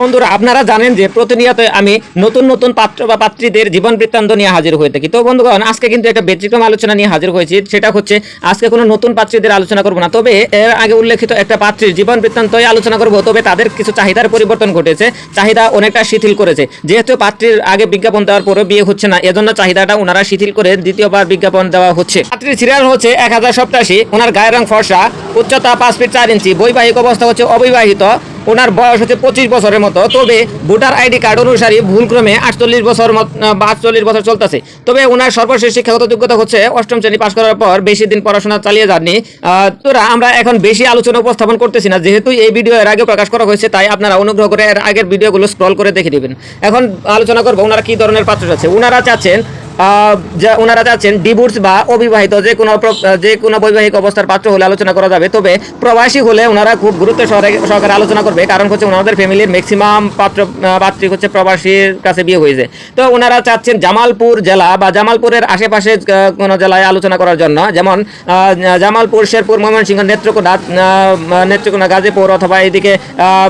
বন্ধুরা, আপনারা জানেন যে প্রতিনিয়ত আমি নতুন নতুন পাত্র বা পাত্রীদের জীবন বৃত্তান্ত নিয়ে হাজির হয়ে থাকি। তো বন্ধুগণ, আজকে কিন্তু একটা ব্যতিক্রম আলোচনা নিয়ে হাজির হয়েছি। সেটা হচ্ছে, আজকে কোনো নতুন পাত্রীদের আলোচনা করব না। তবে এর আগে উল্লেখিত একটা পাত্রীর জীবন বৃত্তান্তই আলোচনা করব। তবে তাদের কিছু চাহিদার পরিবর্তন ঘটেছে। চাহিদা অনেকটা শিথিল করেছে। যেহেতু পাত্রীর আগে বিজ্ঞাপন দেওয়ার পরে বিয়ে হচ্ছে না, এজন্য চাহিদাটা ওনারা শিথিল করে দ্বিতীয়বার বিজ্ঞাপন দেওয়া হচ্ছে। পাত্রীর সিরিয়াল হচ্ছে এক হাজার সপ্তাশি। ওনার গায়ের রং ফর্সা, উচ্চতা পাঁচ ফিট চার ইঞ্চি। বৈবাহিক অবস্থা হচ্ছে অবিবাহিত। ওনার বয়স হচ্ছে পঁচিশ বছরের মতো। তবে ভোটার আইডি কার্ড অনুসারে ভুলক্রমে আটচল্লিশ বছর বা আটচল্লিশ বছর চলতেছে। তবে ওনার সর্বশেষ শিক্ষাগত যোগ্যতা হচ্ছে অষ্টম শ্রেণি পাশ করার পর বেশি দিন পড়াশোনা চালিয়ে যাননি। তোরা, আমরা এখন বেশি আলোচনা উপস্থাপন করতেছি না। যেহেতু এই ভিডিও এর আগে প্রকাশ করা হয়েছে, তাই আপনারা অনুগ্রহ করে এর আগের ভিডিওগুলো স্ক্রল করে দেখে দিবেন এখন আলোচনা করব ওনারা কি ধরনের পাত্র আছে। ওনারা চাচ্ছেন যা ওনারা চাচ্ছেন ডিভোর্স বা অবিবাহিত যে কোনো যে কোনো বৈবাহিক অবস্থার পাত্র হলে আলোচনা করা যাবে। তবে প্রবাসী হলে ওনারা খুব গুরুত্ব সহকারে- আলোচনা করবে। কারণ হচ্ছে ওনাদের ফ্যামিলির ম্যাক্সিমাম পাত্র পাত্রী হচ্ছে প্রবাসীর কাছে বিয়ে হয়েছে। তো ওনারা চাচ্ছেন জামালপুর জেলা বা জামালপুরের আশেপাশে কোনো জেলায় আলোচনা করার জন্য। যেমন জামালপুর শেরপুর ময়মনসিংহ নেত্রকোনা নেত্রকোনা গাজীপুর অথবা এদিকে আহ,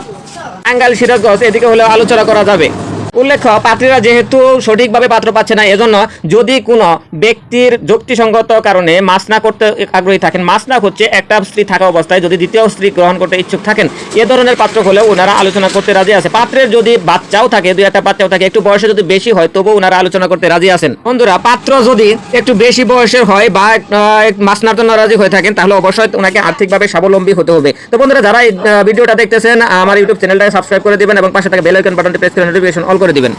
টাঙ্গাইল সিরাজগঞ্জ এদিকে হলে আলোচনা করা যাবে। উল্লেখ্য পাত্রীরা যেহেতু সঠিকভাবে পাত্র পাচ্ছে না এজন্য যদি কোনো ব্যক্তির যুক্তিসঙ্গত কারণে মাসনা করতে আগ্রহী থাকেন মাসনা হচ্ছে একটা স্ত্রী থাকা অবস্থায় যদি দ্বিতীয় স্ত্রী গ্রহণ করতে ইচ্ছুক থাকেন এ ধরনের পাত্র হলেও ওনারা আলোচনা করতে রাজি আছে। পাত্রের যদি বাচ্চাও থাকে দুই একটা বাচ্চাও থাকে একটু বয়সে যদি বেশি হয় তবুও ওনারা আলোচনা করতে রাজি আছেন। বন্ধুরা পাত্র যদি একটু বেশি বয়সের হয় বা আহ, মাসনার জন্য রাজি হয়ে থাকেন তাহলে অবশ্যই ওনাকে আর্থিকভাবে স্বাবলম্বী হতে হবে। তো বন্ধুরা যারা ভিডিওটা দেখতেছেন আমার ইউটিউব চ্যানেলটাকে সাবস্ক্রাইব করে দেবেন এবং পাশে থাকা বেল আইকন বাটনটি প্রেস করে নোটিফিকেশন অল করে দিবেন।